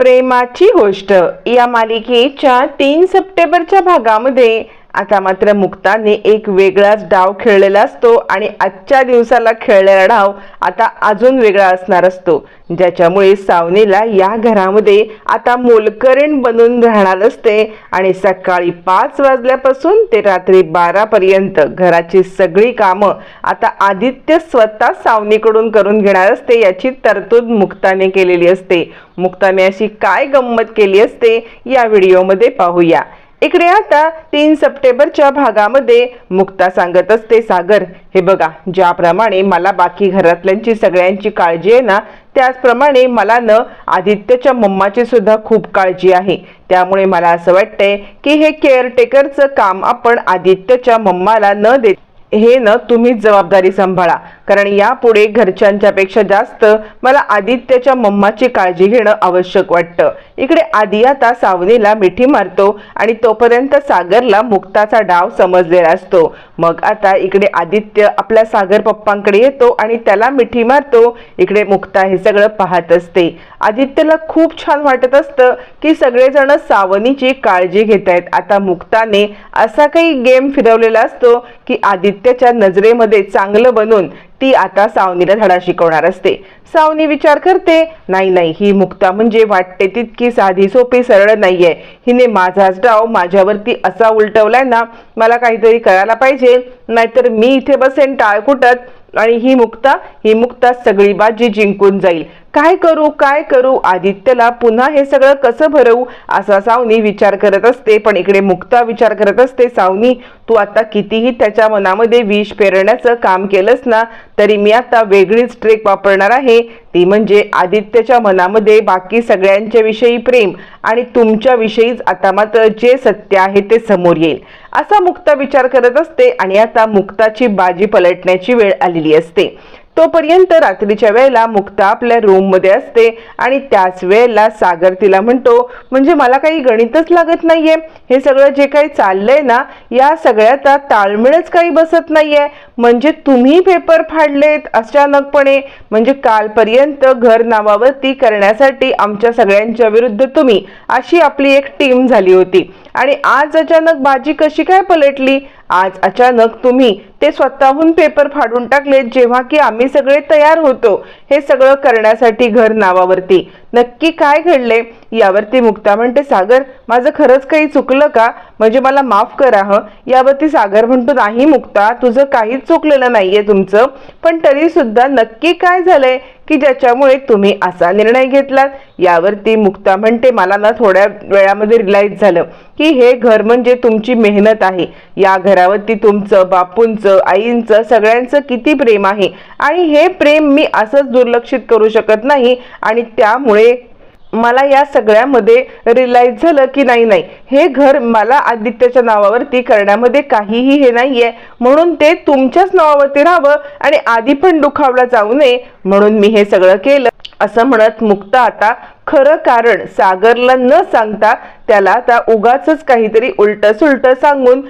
प्रेमाची गोष्ट. या मालिकेच्या तीन सप्टेंबरच्या भागामध्ये आता मात्र मुक्ताने एक वेगळाच डाव खेळलेला असतो आणि आजच्या दिवसाला खेळलेला डाव आता अजून वेगळा असणार असतो. ज्याच्यामुळे सावनीला या घरामध्ये आता मोलकरीण बनून राहणार असते आणि सकाळी पाच वाजल्यापासून ते रात्री बारापर्यंत घराची सगळी कामं आता आदित्य स्वतः सावनीकडून करून घेणार असते याची तरतूद मुक्ताने केलेली असते. मुक्ताने अशी काय गंमत केली असते या व्हिडिओमध्ये पाहूया. इकडे आता तीन सप्टेंबरच्या भागामध्ये मुक्ता सांगत असते सागर. हे बघा ज्याप्रमाणे मला बाकी घरातल्यांची सगळ्यांची काळजी आहे ना त्याचप्रमाणे मला न आदित्यच्या मम्माची सुद्धा खूप काळजी आहे. त्यामुळे मला असं वाटतंय की हे केअरटेकरचं काम आपण आदित्यच्या मम्माला न देत हे न तुम्हीच जबाबदारी सांभाळा. कारण यापुढे घरच्यांच्या पेक्षा जास्त मला आदित्यच्या मम्माची काळजी घेणं आवश्यक वाटतं. इकडे आदी आता सावनीला मिठी मारतो आणि तोपर्यंत सागरला मुक्ताचा डाव समजलेला असतो. मग आता इकडे आदित्य आपल्या सागर पप्पांकडे येतो आणि त्याला मिठी मारतो. इकडे मुक्ता हे सगळं पाहत असते. आदित्यला खूप छान वाटत असतं की सगळेजण सावनीची काळजी घेत आहेत आता मुक्ताने असा काही गेम फिरवलेला असतो की आदित्यच्या नजरेमध्ये चांगलं बनून ती आता सावनीला धडा शिकवणार असते. सावनी विचार करते नाही नाही ही मुक्ता म्हणजे वाटते तितकी साधी सोपी सरळ नाहीये. हिने माझाच डाव माझ्यावरती असा उलटवलाय ना मला काहीतरी करायला पाहिजे. नाहीतर मी इथे बसेन टाळकुटत आणि ही मुक्ता ही मुक्ता सगळी बाजी जिंकून जाईल. काय करू काय करू? आदित्यला पुन्हा हे सगळं कसं भरवू? असा सावनी विचार करत असते पण इकडे मुक्ता विचार करत असते सावनी तू आता कितीही त्याच्या मनामध्ये विष पेरण्याचं काम केलंस ना तरी मी आता वेगळीच ट्रेक वापरणार आहे. ती म्हणजे आदित्यच्या मनामध्ये बाकी सगळ्यांच्या विषयी प्रेम आणि तुमच्याविषयीच आता मात्र जे सत्य आहे ते समोर येईल. असा मुक्ता विचार करत असते आणि आता मुक्ताची बाजी पलटण्याची वेळ आलेली असते. तोपर्यंत रात्रीच्या वेळेला मुक्ता आपल्या रूममध्ये असते आणि त्याच वेळेला सागर तिला म्हणतो म्हणजे मला काही गणितच लागत नाहीये. हे सगळं जे काही चाललंय ना या सगळ्याचा ताळमेळच काही बसत नाहीये. म्हणजे तुम्ही पेपर फाडलेत अचानकपणे. म्हणजे कालपर्यंत घर नावावरती करण्यासाठी आमच्या सगळ्यांच्या विरुद्ध तुम्ही. अशी आपली एक टीम झाली होती. आणि आज अचानक भाजी कशी काय पलटली? आज अचानक तुम्ही ते स्वतःहून पेपर फाडून टाकलेत जेव्हा की आम्ही सगळे तयार होतो. हे सगळं करण्यासाठी घर नावावरती. नक्की काय घडले यावरती मुक्ता म्हणते सागर माझं खरंच काही चुकलं का? म्हणजे मला माफ करा हं? यावरती सागर म्हणतो नाही मुक्ता तुझं काहीच चुकलेलं नाहीये तुमचं. पण तरी सुद्धा नक्की काय झालंय की ज्याच्यामुळे तुम्ही असा निर्णय घेतलात? यावरती मुक्ता म्हणते मला ना थोड्या वेळामध्ये रिलाईज झालं की हे घर म्हणजे तुमची मेहनत आहे. या घरावरती तुमचं बापूंचं आईंचं सगळ्यांचं किती प्रेम आहे. आणि हे प्रेम मी असंच दुर्लक्षित करू शकत नाही आणि त्यामुळे मला या सगळ्यामध्ये रिलाईज झालं की नाही नाही. हे घर मला आदित्यच्या नावावरती करण्यामध्ये काहीही हे नाहीये. म्हणून ते तुमच्याच नावावरती राहावं आणि आधी पण दुखावला जाऊ नये म्हणून मी हे सगळं केलं. असं म्हणत मुक्ता आता खरं कारण सागरला न सांगता त्याला त्या उगाच काहीतरी उलट सुलट सांगून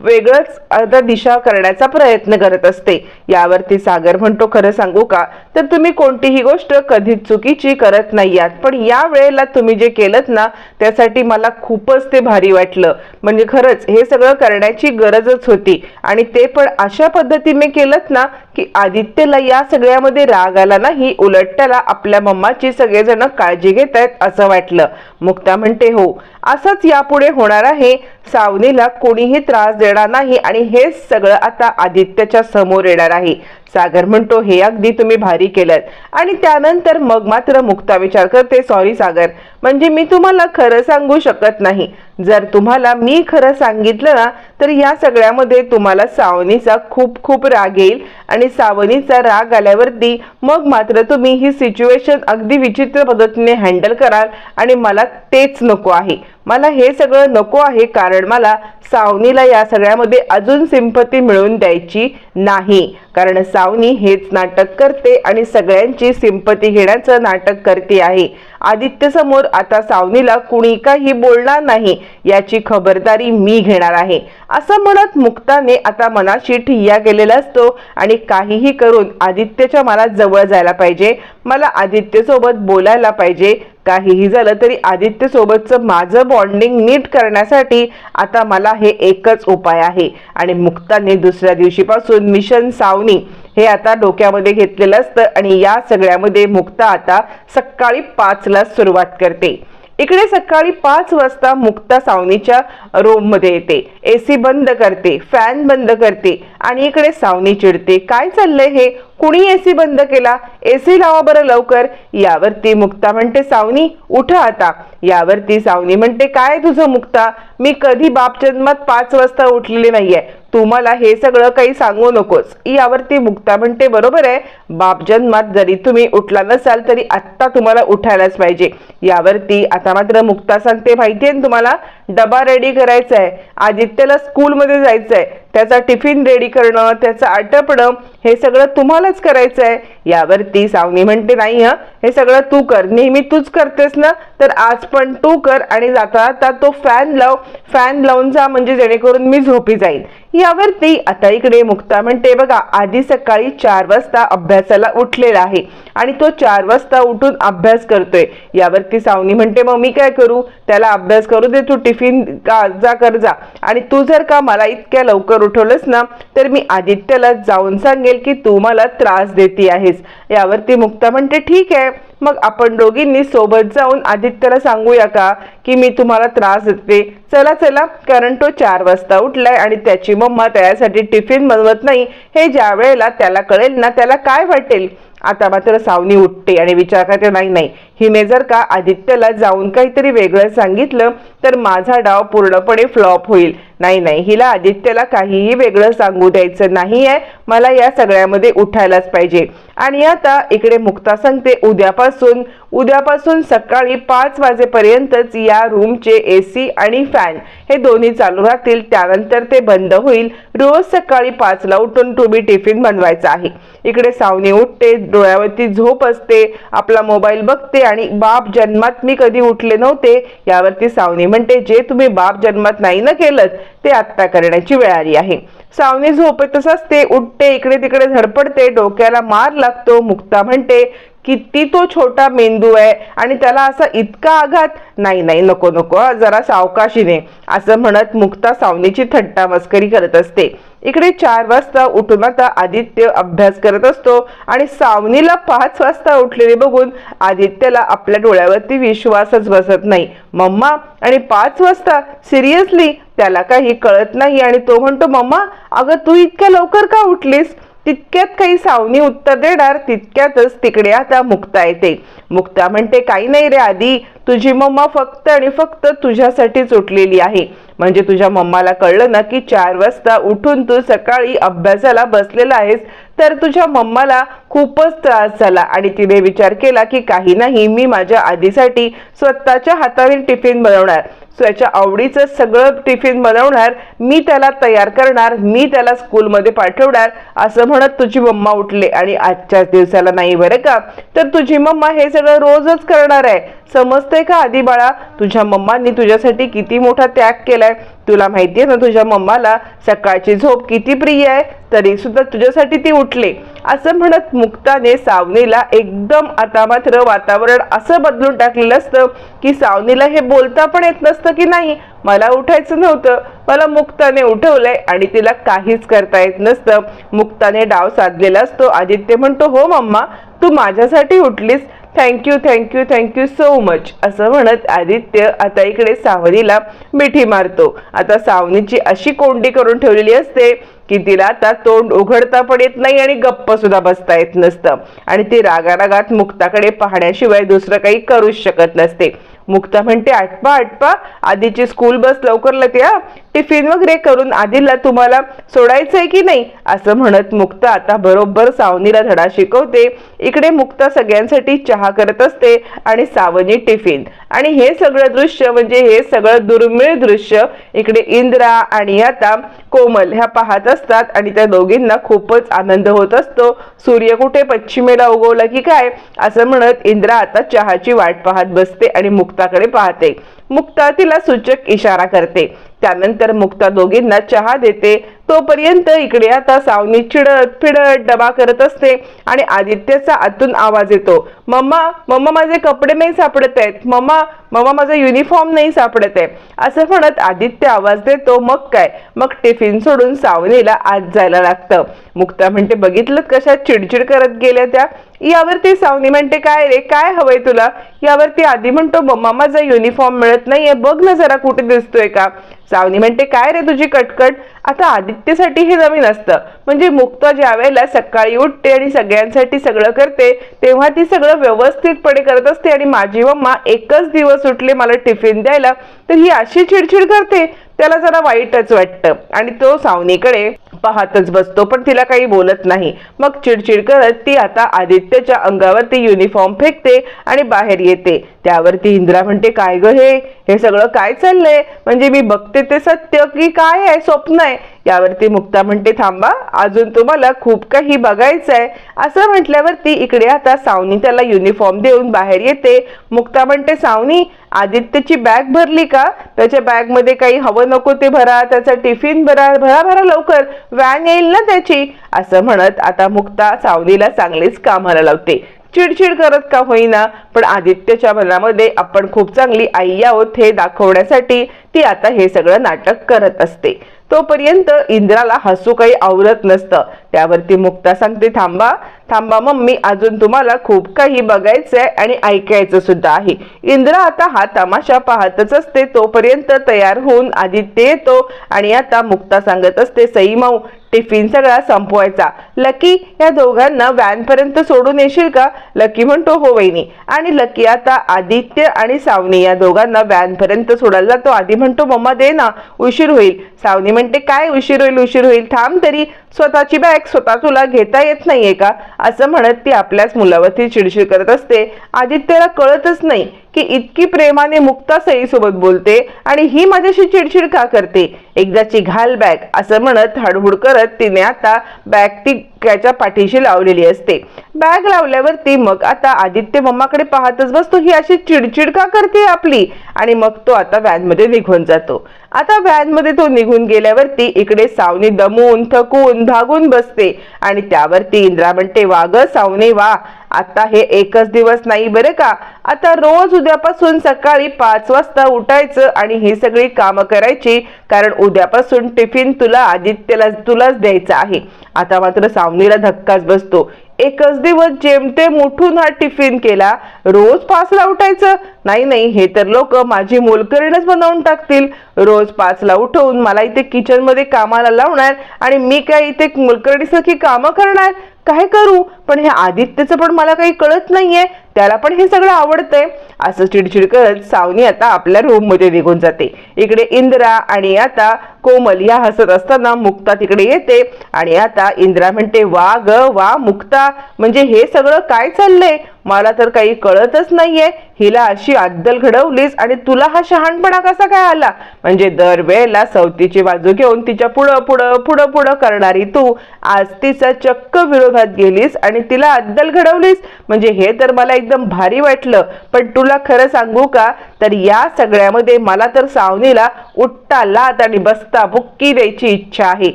वेगळंच आता दिशा करण्याचा प्रयत्न करत असते. यावरती सागर म्हणतो खरं सांगू का? तर तुम्ही कोणतीही गोष्ट कधीच चुकीची करत नाही आहात पण या वेळेला तुम्ही जे केलं ना त्यासाठी मला खूपच ते भारी वाटलं. म्हणजे खरंच हे सगळं करण्याची गरजच होती. आणि ते पण अशा पद्धतीने केलं ना की आदित्यला या सगळ्यामध्ये राग आला नाही उलट त्याला आपल्या मम्माची सगळेजण काळजी घेत आहेत असं वाटलं. मुक्ता म्हणते हो असंच यापुढे होणार आहे. सावनीला कोणीही त्रास देणार नाही आणि हेच सगळं आता आदित्यच्या समोर येणार आहे. सागर म्हणतो हे अगदी तुम्ही भारी केलं आणि त्यानंतर मग मात्र मुक्ता विचार करते सॉरी सागर. म्हणजे मी तुम्हाला खरं सांगू शकत नाही. जर तुम्हाला मी खरं सांगितलं ना तर या सगळ्यामध्ये तुम्हाला सावनीचा खूप खूप राग येईल आणि सावनीचा राग आल्यावरती मग मात्र तुम्ही ही सिच्युएशन अगदी विचित्र पद्धतीने हँडल कराल आणि मला तेच नको आहे. आहे मला हे सगळं नको आहे कारण मला सावनीला या सगळ्यामध्ये अजून सिंपती मिळवून द्यायची नाही. कारण सावनी हेच नाटक करते आणि सगळ्यांची सिंपती घेण्याचं नाटक करते आहे. आदित्य समोर आता सावनीला कुणी काही बोलणार नाही याची खबरदारी मी घेणार आहे. असं म्हणत मुक्ताने आता मनाशी ठिय्या केलेला असतो आणि काहीही करून आदित्यच्या मला जवळ जायला पाहिजे मला आदित्यसोबत बोलायला पाहिजे. काहीही झालं तरी आदित्यसोबतचं माझं बॉन्डिंग नीट करण्यासाठी आता मला हे एकच उपाय आहे. आणि मुक्ताने दुसऱ्या दिवशीपासून मिशन सावनी हे आता डोक्यामध्ये घेतलेलं असतं आणि या सगळ्यामध्ये मुक्ता आता सकाळी पाचला सुरुवात करते. इकडे सकाळी पाच वाजता मुक्ता सावनीच्या रूममध्ये येते. एसी बंद करते फॅन बंद करते आणि इकडे सावनी चिडते. काय चाललंय हे? कुणी एसी बंद केला? एसी लावा बरं लवकर. यावरती मुक्ता म्हणते सावनी उठा आता. यावरती सावनी म्हणते काय तुझं मुक्ता? मी कधी बाप जन्मात पाच वाजता उठलेली नाहीये. तू मला हे सगळं काही सांगू नकोस. यावरती मुक्ता म्हणते बरोबर आहे. बाप जन्मात जरी तुम्ही उठला नसाल तरी आत्ता तुम्हाला उठायलाच पाहिजे. यावरती आता मात्र मुक्ता सांगते माहितीये ना तुम्हाला डबा रेडी करायचा आहे आदित्यला स्कूलमध्ये जायचं आहे त्याचा टिफिन रेडी करणं त्याचं आटपणं हे सगळं तुम्हालाच करायचं आहे यावरती सावनी म्हणते नाही हं हे सगळं तू कर. नेहमी तूच करतेस ना तर आज पण तू कर आणि जाता आता तो फॅन लाव. फॅन लावून जा म्हणजे जेणेकरून मी झोपी जाईन. यावरती आता इकडे मुक्ता म्हणते बघा आधी सकाळी चार वाजता अभ्यासाला उठलेला आहे आणि तो चार वाजता उठून अभ्यास करतोय. यावरती सावनी म्हणते मग मी काय करू? त्याला अभ्यास करू दे तू टिफिन का जा कर जा. आणि तू जर का मला इतक्या लवकर उठवलंस ना तर मी आदित्यला जाऊन सांगेल की तू मला त्रास देती आहेस. यावरती मुक्ता म्हणते ठीक आहे. मग आपण दोघींनी सोबत जाऊन आदित्यला सांगूया का की मी तुम्हाला त्रास देते. चला चला कारण तो चार वाजता उठलाय आणि त्याची मम्मा त्यासाठी टिफिन बनवत नाही. हे ज्या वेळेला त्याला कळेल ना त्याला काय वाटेल? आता मात्र सावनी उठते आणि विचार करते नाही नाही हिने जर का आदित्यला जाऊन काहीतरी वेगळं सांगितलं तर माझा डाव पूर्णपणे फ्लॉप होईल. नाही नाही. हिला आदित्यला काहीही वेगळं सांगू द्यायचं नाही आहे मला या सगळ्यामध्ये उठायलाच पाहिजे. आणि आता इकडे मुक्ता सांगते उद्यापासून उद्यापासून सकाळी पाच वाजेपर्यंतच या रूमचे ए सी आणि फॅन हे दोन्ही चालू राहतील. त्यानंतर ते बंद होईल. रोज सकाळी पाचला उठून तुम्ही टिफिन बनवायचा आहे. इकडे सावनी उठते डोळ्यावरती झोप असते आपला मोबाईल बघते आणि बाप जन्मात मी कधी उठले नव्हते यावरती सावनी म्हणते जे तुम्ही बाप जन्मात नाही ना केलं ते आत्ता करण्याची वेळ आली आहे. सावनी झोपेतच असते उठते इकडे तिकडे झडपडते डोक्याला मार लागतो. मुक्ता म्हणते किती तो छोटा मेंदू आहे आणि त्याला असा इतका आघात. नाही नाही नको नको जरा सावकाशीने. असं म्हणत मुक्ता सावनीची थट्टा मस्करी करत असते. इकडे चार वाजता उठून आता आदित्य अभ्यास करत असतो आणि सावनीला पाच वाजता उठलेले बघून आदित्यला आपल्या डोळ्यावरती विश्वासच बसत नाही. मम्मा आणि पाच वाजता सिरियसली त्याला काही कळत नाही आणि तो म्हणतो मम्मा अगं तू इतक्या लवकर का उठलीस? तितक्यात काही सावनी उत्तर देणार तितक्यातच तिकडे आता मुक्ता येते. मुक्ता म्हणते काही नाही रे आधी तुझी मम्मा फक्त आणि फक्त तुझ्यासाठीच उठलेली आहे. म्हणजे तुझ्या मम्माला कळलं ना की चार वाजता उठून तू सकाळी अभ्यासाला बसलेला आहेस तर तुझ्या मम्माला खूपच त्रास झाला आणि तिने विचार केला की काही नाही मी माझ्या आधीसाठी स्वतःच्या हाताने टिफिन बनवणार. स्वतःच्या आवडीचं सगळं टिफिन बनवणार मी त्याला तयार करणार मी त्याला स्कूलमध्ये पाठवणार असं म्हणत तुझी मम्मा उठले. आणि आजच्याच दिवसाला नाही बरं का? तर तुझी मम्मा हे सगळं रोजच करणार आहे. समजते का आधी बाळा? तुझ्या मम्मांनी तुझ्यासाठी किती मोठा त्याग केलाय. तुला माहिती आहे ना तुझ्या मम्माला सकाळची झोप किती प्रिय आहे? तरी सुद्धा तुझ्यासाठी ती उठले. असं म्हणत मुक्ताने सावनीला एकदम आता मात्र वातावरण असं बदलून टाकलेलं असतं की सावनीला हे बोलता पण येत नसतं की नाही. मला उठायचं नव्हतं. मला मुक्ताने उठवलंय आणि तिला काहीच करता येत नसतं. मुक्ताने डाव साधलेला असतो. आदित्य म्हणतो हो मम्मा तू माझ्यासाठी उठलीस. Thank you thank you thank you so much असं म्हणत आदित्य आता इकडे सावनीला मिठी मारतो. आता सावनीची अशी कोंडी करून ठेवलेली असते की तिला आता तोंड उघडता पण येत नाही आणि गप्प सुद्धा बसता येत नसतं. आणि ती रागारागात मुक्ताकडे पाहण्याशिवाय दुसरं काही करूच शकत नसते. मुक्ता म्हणते आटपा आटपा आधीची स्कूल बस लवकर येते हा टिफिन वगैरे करून आधीला तुम्हाला सोडायचंय की नाही? असं म्हणत मुक्ता आता बरोबर सावनीला धडा शिकवते. इकडे मुक्ता सगळ्यांसाठी चहा करत असते आणि सावनी टिफिन आणि हे सगळं दृश्य म्हणजे हे सगळं दुर्मिळ दृश्य. इकडे इंद्रा आणि आता कोमल ह्या पाहत असतात आणि त्या दोघींना खूपच आनंद होत असतो. सूर्य कुठे? पश्चिमेला उगवला की काय? असं म्हणत इंद्रा आता चहाची वाट पाहत बसते आणि मुक्ताकडे पाहते. मुक्ता तिला सूचक इशारा करते. त्यानंतर मुक्ता दोघींना चहा देते. तोपर्यंत इकडे आता सावनी चिडत फिडत डबा करत असते आणि आदित्यचा आतून आवाज येतो. मम्मा मम्मा माझे कपडे नाही सापडत आहेत. मम्मा मम्मा माझा युनिफॉर्म नाही सापडत आहे. असं म्हणत आदित्य आवाज देतो. मग काय? मग टिफिन सोडून सावनीला आत जायला लागतं. मुक्ता म्हणते बघितलं कशा चिडचिड करत गेल्या त्या? यावरती सावनी म्हणते काय रे? काय हवंय तुला? यावरती आधी म्हणतो मम्मा माझा युनिफॉर्म मिळत नाहीये. बघ ना जरा कुठे दिसतोय का? सावनी म्हणते काय रे तुझी कटकट? आता आदित्यसाठी हे नवीन असतं. म्हणजे मुक्ता ज्या वेळेला सकाळी उठते आणि सगळ्यांसाठी सगळं करते तेव्हा ती सगळं व्यवस्थितपणे करत असते आणि माझी मम्मा एकच दिवस उठले मला टिफिन द्यायला तर ही अशी चिडचिड करते. त्याला जरा वाईटच वाटतं. आणि तो सावनीकडे पाहतच बसतो पण तिला काही बोलत नाही. मग चिडचिड करत ती आता आदित्यच्या अंगावरती युनिफॉर्म फेकते आणि बाहेर येते. त्यावरती इंद्रा म्हणते काय ग हे? हे सगळं काय चाललंय? म्हणजे मी बघते ते सत्य की काय आहे? स्वप्न आहे. यावरती मुक्ता म्हणते थांबा अजून तुम्हाला खूप काही बघायचं आहे. असं म्हटल्यावरती इकडे आता सावनी त्याला युनिफॉर्म देऊन बाहेर येते. मुक्ता म्हणते सावनी आदित्यची बॅग भरली का? त्याच्या बॅगमध्ये काही हवं नको ते भरा त्याचा टिफिन भरा भरा भरा लवकर. व्हॅन येईल ना त्याची? असं म्हणत आता मुक्ता सावनीला चांगलीच कामाला लावते. चिडचिड करत का होईना पण आदित्यच्या मनामध्ये आपण खूप चांगली आई आहोत हे दाखवण्यासाठी ती आता हे सगळं नाटक करत असते. तोपर्यंत इंद्राला हसू काही आवरत नसतं. त्यावरती मुक्ता सांगते थांबा थांबा मम्मी अजून तुम्हाला खूप काही बघायचंय आणि ऐकायचं सुद्धा आहे. इंद्रा आता हा तमाशा पाहतच असते तोपर्यंत तयार होऊन आदित्य येतो आणि आता मुक्ता सांगत असते सई माऊ टिफिन सगळा संपवायचा. लकी या दोघांना व्हॅनपर्यंत सोडून येशील का? लकी म्हणतो हो वहिनी. आणि लकी आता आदित्य आणि सावनी या दोघांना व्हॅनपर्यंत सोडायला जातो. आधी म्हणतो मम्मा दे ना उशीर होईल. सावनी म्हणते काय उशीर होईल उशीर होईल? थांब तरी. स्वतःची बॅग स्वतः तुला घेता येत नाहीये का? असं म्हणत ती आपल्याच मुलावरती चिडचिड करत असते. आदित्यला कळतच नाही की इतकी प्रेमाने मुक्ता सईसोबत बोलते आणि ही माझ्याशी चिडचिड का करते? एकदाची घाल बॅग असं म्हणत हडहुड करत तिने आता बॅग ती त्याच्या पाठीशी लावलेली असते. बॅग लावल्यावरती मग आता आदित्य मम्माकडे पाहतच बसतो ही अशी चिडचिड का करते आपली? आणि मग तो आता व्हॅनमध्ये निघून जातो. आता व्हॅनमध्ये तो निघून गेल्यावरती इकडे सावनी दमून थकून भागून बसते. आणि त्यावरती इंद्रा म्हणते वाग सावनी वा. आता हे एकच दिवस नाही बरं का? आता रोज उद्यापासून सकाळी पाच वाजता उठायचं आणि ही सगळी कामं करायची कारण उद्यापासून टिफिन तुला आदित्यला तुलाच द्यायचा आहे. आता मात्र सावनीला धक्काच बसतो. एकच दिवस जेमतेम उठून हा टिफिन केला रोज पाचला उठायचं? नाही नाही हे तर लोक माझी मोलकरीणच बनवून टाकतील. रोज पाचला उठवून मला इथे किचनमध्ये कामाला लावणार आणि मी काय इथे मोलकरणीसारखी कामं करणार? काय करू? पण हे आदित्यचं पण मला काही कळत नाहीये. त्याला पण हे सगळं आवडतंय. असं चिडचिड करत सावनी आता आपल्या रूममध्ये निघून जाते. इकडे इंद्रा आणि आता कोमल या हसत असताना मुक्ता तिकडे येते. आणि आता इंद्रा म्हणते वा ग वा मुक्ता म्हणजे हे सगळं काय चाललंय? मला तर काही कळतच नाहीये. हिला अशी अद्दल घडवलीस आणि तुला हा शहाणपणा कसा काय आला? म्हणजे दरवेळेला सवतीची बाजू घेऊन तिच्या पुढं पुढं पुढं पुढं करणारी तू आज तिचा चक्क विरोधात गेलीस आणि तिला अद्दल घडवलीस. म्हणजे हे तर मला एकदम भारी वाटलं. पण तुला खरं सांगू का? तर या सगळ्यामध्ये मला तर सावनीला उठता लात आणि बसता बुक्की द्यायची इच्छा आहे.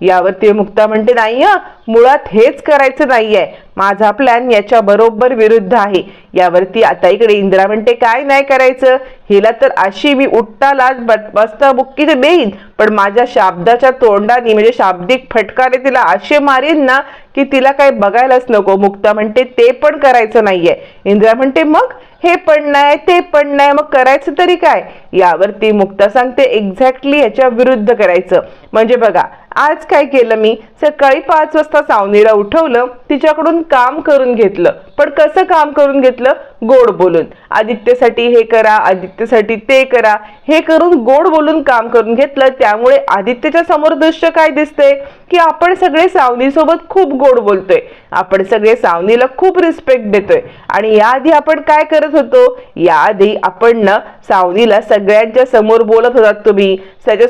यावरती मुक्ता म्हणते नाही मुळात हेच करायचं नाहीये. माझा प्लॅन याच्या बरोबर विरुद्ध आहे. यावरती आता इकडे इंद्रा म्हणते काय नाही करायचं? हिला तर अशी मी उठता बसता बुक्की तर देईन. पण माझ्या शाब्दाच्या तोंडाने म्हणजे शाब्दिक फटकाने तिला असे मारेन ना की तिला काही बघायलाच नको. मुक्ता म्हणते ते पण करायचं नाहीये. इंद्रा म्हणते मग? हे पण नाही ते पण नाही मग करायचं तरी काय? यावरती मुक्ता सांगते एक्झॅक्टली याच्या विरुद्ध करायचं. म्हणजे बघा आज काय केलं मी? सकाळी पाच वाजता सावनीला उठवलं तिच्याकडून काम करून घेतलं. पण कसं काम करून घेतलं? गोड बोलून. आदित्यसाठी हे करा आदित्यसाठी ते करा. हे करून गोड बोलून काम करून घेतलं. त्यामुळे आदित्यच्या समोर दृश्य काय दिसतंय? की आपण सगळे सावनीसोबत खूप गोड बोलतोय. आपण सगळे सावनीला खूप रिस्पेक्ट देतोय. आणि याआधी आपण काय करत होतो? याआधी आपण ना सावनीला सगळ्यांच्या समोर बोलत होतात तुम्ही. त्याच्या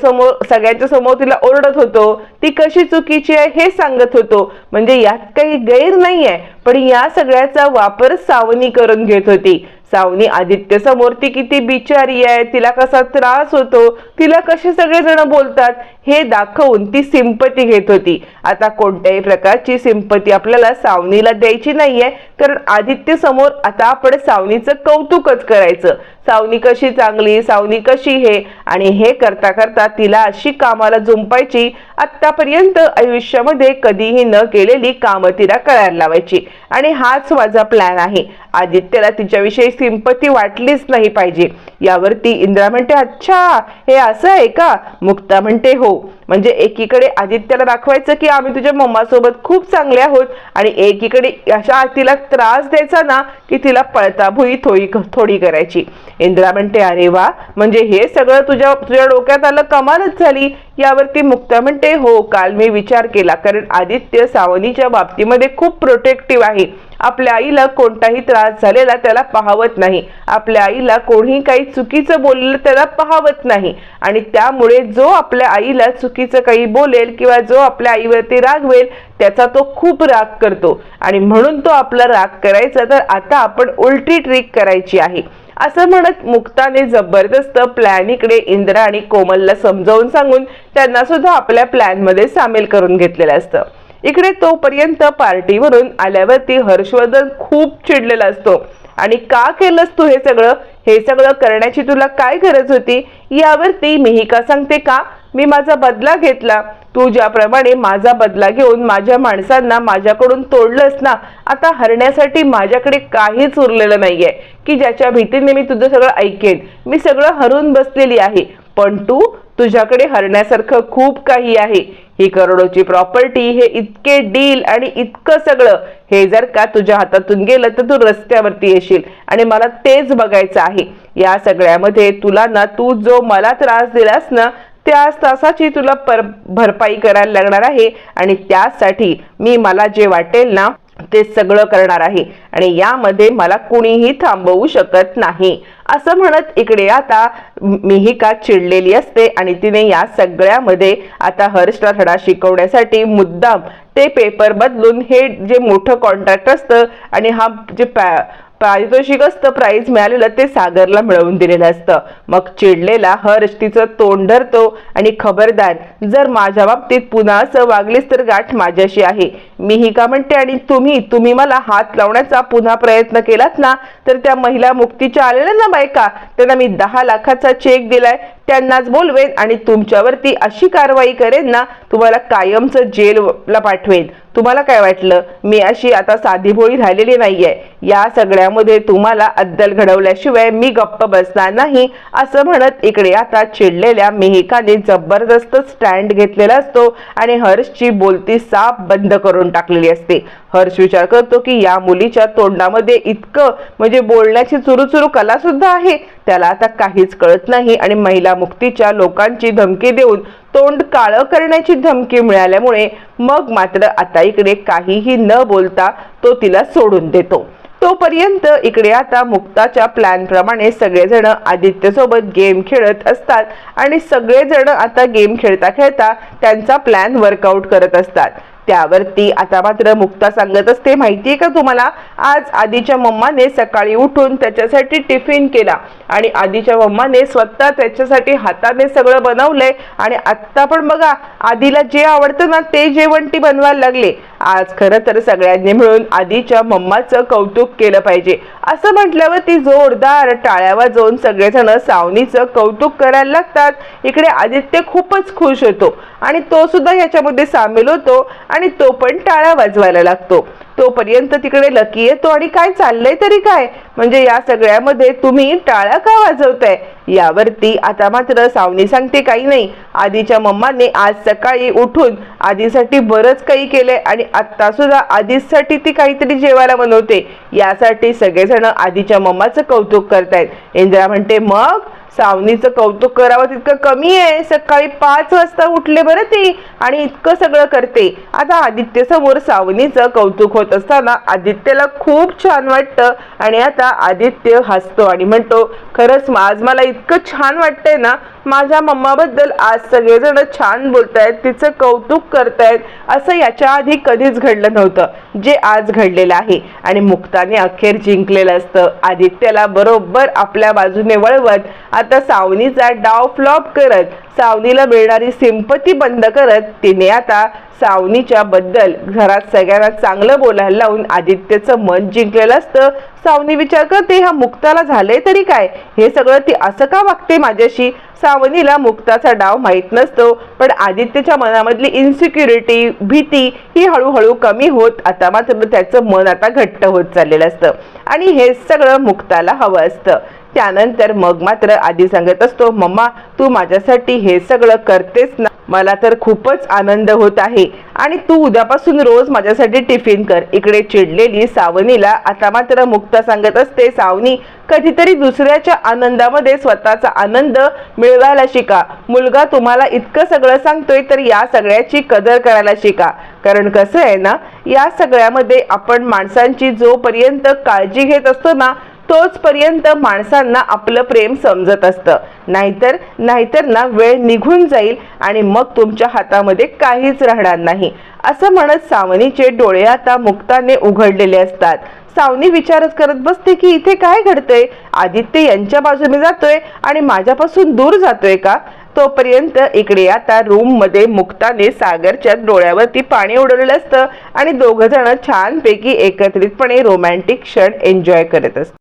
सगळ्यांच्या समोर तिला ओरडत होतो. ती कशी चुकीची आहे हे सांगत होतो. म्हणजे यात काही गैर नाहीये पण या सगळ्याचा वापर सावनी करून घेत होती. सावनी आदित्य समोर ती किती बिचारी आहे तिला कसा त्रास होतो तिला कसे सगळेजण बोलतात हे दाखवून ती सिंपती घेत होती. आता कोणत्याही प्रकारची सिंपती आपल्याला सावनीला द्यायची नाहीये कारण आदित्य समोर आता आपण सावनीचं कौतुकच करायचं. सावनी कशी चांगली सावनी कशी हे आणि हे करता करता तिला अशी कामाला जुंपायची आतापर्यंत आयुष्यामध्ये कधीही न केलेली कामं तिला करायला लावायची. आणि हाच माझा प्लॅन आहे. आदित्यला तिच्याविषयी सिंपती वाटलीच नाही पाहिजे. यावरती इंद्रा म्हणते अच्छा हे असं आहे का? मुक्ता म्हणते हो. म्हणजे एकीकडे आदित्यला दाखवायचं की आम्ही तुझ्या मम्मासोबत खूप चांगले आहोत आणि एकीकडे अशा तिला त्रास द्यायचा ना की तिला पळताभुई थोडी थोडी करायची. इंद्रा म्हणते अरे वा म्हणजे हे सगळं तुझ्या तुझ्या डोक्यात आलं कमालच झाली. यावरती मुक्ता म्हणते हो काल मी विचार केला कारण आदित्य सावनीच्या बाबतीमध्ये खूप प्रोटेक्टिव्ह आहे. आपल्या आईला कोणताही त्रास झालेला त्याला पाहावत नाही. आपल्या आईला कोणी काही चुकीचं बोललेलं त्याला पाहावत नाही. आणि त्यामुळे जो आपल्या आईला चुकीचं काही बोलेल किंवा जो आपल्या आईवरती रागवेल त्याचा तो खूप राग करतो. आणि म्हणून तो आपला राग करायचा. तर आता आपण उलटी ट्रिक करायची आहे. असं म्हणत मुक्ताने जबरदस्त प्लॅन इकडे इंद्रा आणि कोमलला समजावून सांगून त्यांना सुद्धा आपल्या प्लॅनमध्ये सामील करून घेतलेलं असतं. इकडे तोपर्यंत पार्टीवरून आल्यावरती हर्षवर्धन खूप चिडलेला असतो. आणि का केलंस तू हे सगळं? हे सगळं करण्याची तुला काय गरज होती? यावरती मिहिका सांगते का? मी माझा बदला घेतला. तू ज्याप्रमाणे माझा बदला घेऊन माझ्या माणसांना माझ्याकडून तोडलंस ना आता हरण्यासाठी माझ्याकडे काहीच उरलेलं नाहीये. की ज्याच्या भीतीने मी तुझं सगळं ऐकेन. मी सगळं हरून बसलेली आहे. पण तू तुझ्याकडे हरण्यासारखं खूप काही आहे. ही करोडोची प्रॉपर्टी हे इतके डील आणि इतकं सगळं हे जर का तुझ्या हातातून गेलं तर तू रस्त्यावरती येशील. आणि मला तेच बघायचं आहे. या सगळ्यामध्ये तुला ना तू जो मला त्रास दिलास ना त्या तासाची तुला पर भरपाई करायला लागणार आहे. आणि त्यासाठी मी मला जे वाटेल ना ते सगळं करणार आहे. आणि यामध्ये मला कुणीही थांबवू शकत नाही. असं म्हणत इकडे आता मिहिका चिडलेली असते आणि तिने या सगळ्यामध्ये आता हर्षला धडा शिकवण्यासाठी मुद्दाम ते पेपर बदलून हे जे मोठं कॉन्ट्रॅक्ट असतं आणि हा जे पॅ पारितोषिक असतं प्राईज मिळालेलं ते सागरला मिळवून दिलेलं असतं. मग चिडलेला हर्ष तिचं तोंड धरतो आणि खबरदार जर माझ्या बाबतीत पुन्हा असं वागलीस तर गाठ माझ्याशी आहे. मी ही का म्हणते आणि तुम्ही तुम्ही मला हात लावण्याचा पुन्हा प्रयत्न केलात ना तर त्या महिला मुक्तीच्या आलेल्या ना बायका त्यांना मी दहा लाखाचा चेक दिलाय त्यांनाच बोलवेन आणि तुमच्यावरती अशी कारवाई करेन ना तुम्हाला कायमचं जेलला पाठवेन. तुम्हाला काय वाटलं? मी अशी आता साधी भोळी राहिलेली नाहीये. या सगळ्यामध्ये तुम्हाला अद्दल घडवल्याशिवाय मी गप्प बसणार नाही असं म्हणत इकडे आता चिडलेल्या मेहिकाने जबरदस्त स्टँड घेतलेला असतो आणि हर्षची बोलती साफ बंद करून टाकलेली असते. हर्ष विचार करतो की या मुलीच्या तोंडामध्ये इतकं म्हणजे बोलण्याची चुरूचुरू कला सुद्धा आहे. त्याला आता काहीच कळत नाही आणि महिला मुक्तीच्या लोकांची धमकी देऊन तोंड काळं करण्याची धमकी मिळाल्यामुळे मग मात्र आता इकडे काहीही न बोलता तो तिला सोडून देतो. तोपर्यंत इकडे आता मुक्ताच्या प्लॅन प्रमाणे सगळेजण आदित्यसोबत गेम खेळत असतात आणि सगळेजण आता गेम खेळता खेळता त्यांचा प्लॅन वर्कआउट करत असतात. त्यावरती आता मात्र मुक्ता सांगत असते माहितीये का तुम्हाला? आज आधीच्या मम्माने सकाळी उठून त्याच्यासाठी टिफिन केला आणि आधीच्या मम्माने स्वतः त्याच्यासाठी हाताने सगळं बनवलंय आणि आत्ता पण बघा आधीला जे आवडतं ना ते जेवण ती बनवायला लागले. आज खरं तर सगळ्यांनी मिळून आधीच्या मम्माचं कौतुक केलं पाहिजे. असं म्हटल्यावर ती जोरदार टाळ्या वाजवून सगळेजण सावनीचं कौतुक करायला लागतात. इकडे आदित्य खूपच खुश होतो आणि तो सुद्धा याच्यामध्ये सामील होतो आणि तो पण टाळ्या वाजवायला लागतो. तोपर्यंत तिकडे लकी येतो आणि काय चाललंय तरी काय? म्हणजे या सगळ्यामध्ये तुम्ही टाळ्या का वाजवताय? यावरती आता मात्र सावनी सांगते काही नाही. आधीच्या मम्माने आज सकाळी उठून आधीसाठी बरंच काही केलंय आणि आत्ता सुद्धा आधीसाठी ती काहीतरी जेवायला बनवते. यासाठी सगळेजण आधीच्या मम्माचं कौतुक करतायत. इंदिरा म्हणते मग सावनीचं कौतुक करावं. तितकं कमी आहे. सकाळी पाच वाजता उठले बरं ती आणि इतकं सगळं करते. आता आदित्य समोर सावनीचं कौतुक होत असताना आदित्यला खूप छान वाटतं आणि आता आदित्य हसतो आणि म्हणतो खरंच आज मला इतकं छान वाटतंय ना माझ्या मम्माबद्दल आज सगळेजण छान बोलतायत तिचं कौतुक करतायत. असं याच्या आधी कधीच घडलं नव्हतं जे आज घडलेलं आहे. आणि मुक्ताने अखेर जिंकलेलं असतं. आदित्यला बरोबर आपल्या बाजूने वळवत आता सावनीचा डाव फ्लॉप करत सावनीला मिळणारी सिंपती बंद करत तिने आता सावनीच्या बद्दल घरात सगळ्यांना चांगलं बोलायला लावून आदित्यचं मन जिंकलेलं असतं. सावनी विचार करते हा मुक्ताला झालंय तरी काय? हे सगळं ती असं का वागते माझ्याशी? सावनीला मुक्ताचा डाव माहीत नसतो पण आदित्यच्या मनामधली इन्सिक्युरिटी भीती ही हळूहळू कमी होत आता मात्र त्याचं मन आता घट्ट होत चाललेलं असतं. आणि हे सगळं मुक्ताला हवं असतं. त्यानंतर मग मात्र आधी सांगत असतो मम्मा तू माझ्यासाठी हे सगळं करतेस ना? मला तर खूपच आनंद होत आहे. आणि तू उद्यापासून रोज माझ्यासाठी टिफिन कर. इकडे चिडलेली सावनीला आता मात्र मुक्ता सांगत असते सावनी कधीतरी दुसऱ्याच्या आनंदामध्ये स्वतःचा आनंद मिळवायला शिका. मुलगा तुम्हाला इतकं सगळं सांगतोय तर या सगळ्याची कदर करायला शिका. कारण कसं आहे ना या सगळ्यामध्ये आपण माणसांची जोपर्यंत काळजी घेत असतो ना तोचपर्यंत माणसांना आपलं प्रेम समजत असतं. नाहीतर नाहीतर ना वेळ निघून जाईल आणि मग तुमच्या हातामध्ये काहीच राहणार नाही. असं म्हणत सावनीचे डोळे आता मुक्ताने उघडलेले असतात. सावनी विचारच करत बसते की इथे काय घडतंय? आदित्य यांच्या बाजूने जातोय आणि माझ्यापासून दूर जातोय का? तोपर्यंत इकडे आता रूममध्ये मुक्ताने सागरच्या डोळ्यावरती पाणी उडवलेलं असतं आणि दोघ जण छानपैकी एकत्रितपणे रोमॅन्टिक क्षण एन्जॉय करत असत